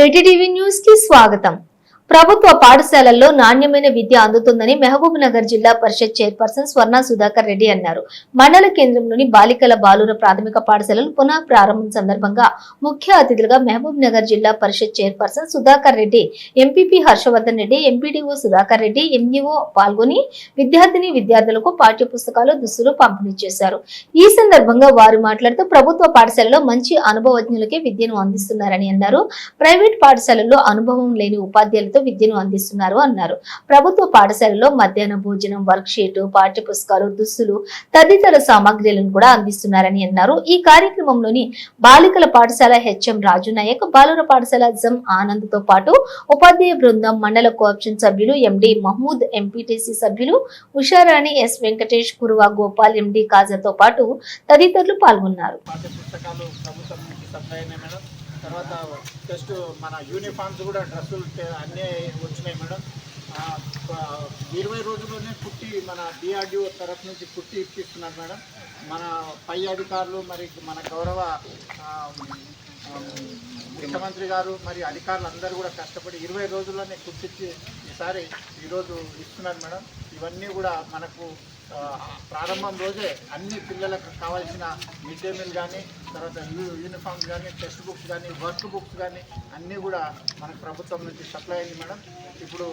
Reddy TV న్యూస్కి స్వాగతం ప్రభుత్వ పాఠశాలల్లో నాణ్యమైన విద్య అందుతుందని మహబూబ్ నగర్ జిల్లా పరిషత్ చైర్పర్సన్ స్వర్ణ సుధాకర్ రెడ్డి అన్నారు. మండల కేంద్రంలోని బాలికల బాలుర ప్రాథమిక పాఠశాలలు పునః ప్రారంభం సందర్భంగా ముఖ్య అతిథులుగా మహబూబ్ నగర్ జిల్లా పరిషత్ chairperson Sudhakar Reddy MPP Harshavardhan Reddy MPDO Sudhakar Reddy MEO పాల్గొని విద్యార్థిని విద్యార్థులకు పాఠ్య పుస్తకాలు దుస్తులు పంపిణీ చేశారు. ఈ సందర్భంగా వారు మాట్లాడుతూ ప్రభుత్వ పాఠశాలలో మంచి అనుభవజ్ఞులకే విద్యను అందిస్తున్నారని అన్నారు. ప్రైవేట్ పాఠశాలల్లో అనుభవం లేని ఉపాధ్యాయులతో విద్యను అందిస్తున్నారు అన్నారు. ప్రభుత్వ పాఠశాలలో మధ్యాహ్న భోజనం వర్క్ షీట్ పాఠ్య పుస్తకాలు దుస్తులు తదితర సామాగ్రిలను కూడా అందిస్తున్నారని అన్నారు. ఈ కార్యక్రమంలోని బాలికల పాఠశాల హెచ్ఎం రాజు నాయక్ బాలుర పాఠశాల జం ఆనంద్తో పాటు ఉపాధ్యాయ బృందం మండల కోఆప్షన్ సభ్యులు ఎండి మహమూద్ ఎంపీటీసీ సభ్యులు ఉషారాణి ఎస్ వెంకటేష్ కురువా గోపాల్ ఎండి కాజాతో పాటు తదితరులు పాల్గొన్నారు. తర్వాత జస్ట్ మన యూనిఫామ్స్ కూడా డ్రెస్సులు అన్నీ వచ్చినాయి మేడం. ఇరవై రోజుల్లోనే పుట్టి మన డిఆర్డిఓ తరఫు నుంచి పుట్టి ఇప్పిస్తున్నారు మేడం. మన పై అధికారులు మరి మన గౌరవ ముఖ్యమంత్రి గారు మరి అధికారులు అందరూ కూడా కష్టపడి ఇరవై రోజుల్లోనే కుట్టించి ఈసారి ఈరోజు ఇస్తున్నారు మేడం. ఇవన్నీ కూడా మనకు ప్రారంభం రోజే అన్ని పిల్లలకు కావాల్సిన మిడ్ డే మీల్ కానీ తర్వాత యూ- యూనిఫామ్స్ కానీ టెక్స్ట్ బుక్స్ కానీ వర్క్ బుక్స్ కానీ అన్నీ కూడా మనకు ప్రభుత్వం నుంచి సప్లై అయింది మేడం. ఇప్పుడు